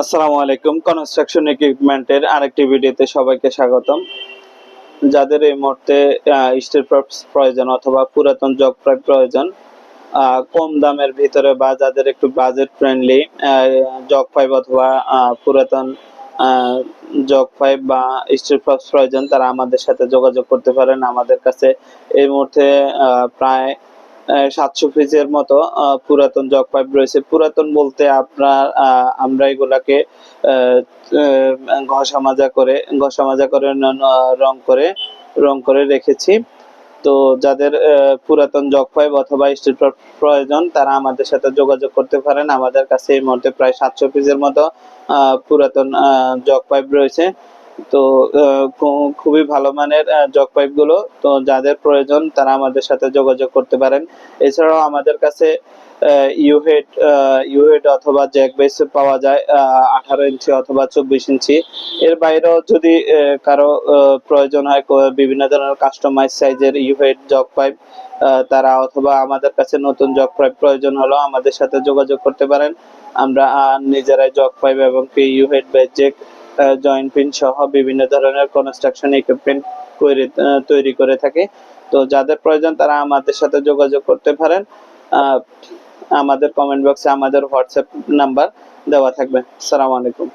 আসসালামু আলাইকুম। কনস্ট্রাকশন ইকুইপমেন্টের আরেকটি ভিডিওতে সবাইকে স্বাগতম। যাদের এই মুহূর্তে স্টিল প্রপস প্রয়োজন অথবা পুরাতন জগ পাইপ প্রয়োজন কম দামের ভিতরে বা যাদের একটু বাজেট ফ্রেন্ডলি জগ পাইপ অথবা পুরাতন জগ পাইপ বা স্টিল প্রপস প্রয়োজন, তারা আমাদের সাথে যোগাযোগ করতে পারেন। আমাদের কাছে এই মুহূর্তে প্রায় সাতশো পিসের মতো পুরাতন জগ পাইপ রয়েছে। পুরাতন বলতে আপনার আমরা এগুলাকে ঘষা মাজা করে, ঘষা মাজা করে রং করে রং করে রেখেছি। তো যাদের পুরাতন জগ পাইপ অথবা স্টিল প্রয়োজন, তারা আমাদের সাথে যোগাযোগ করতে পারেন। আমাদের কাছে এই মুহূর্তে প্রায় সাতশো পিসের মতো পুরাতন জগ পাইপ রয়েছে। তো খুবই ভালো মানের জগ পাইপগুলো। তো যাদের প্রয়োজন, তারা আমাদের সাথে যোগাযোগ করতে পারেন। এছাড়াও আমাদের কাছে ইউহেড ইউহেড অথবা জ্যাক বেস পাওয়া যায় আঠারো ইঞ্চি অথবা চব্বিশ ইঞ্চি। এর বাইরেও যদি কারও প্রয়োজন হয় বিভিন্ন ধরনের কাস্টমাইজ সাইজের ইউহেড জগ পাইপ তারা অথবা আমাদের কাছে নতুন জগ পাইপ প্রয়োজন হলো আমাদের সাথে যোগাযোগ করতে পারেন। আমরা নিজেরাই জগ পাইপ এবং কি ইউহেড বেজেক জয়েন্ট পিন সহ বিভিন্ন ধরনের কনস্ট্রাকশন ইকুইপমেন্ট তৈরি করে থাকে। তো যাদের প্রয়োজন তারা আমাদের সাথে যোগাযোগ করতে পারেন। আমাদের কমেন্ট বক্সে আমাদের হোয়াটসঅ্যাপ নাম্বার দেওয়া থাকবে। সালাম আলাইকুম।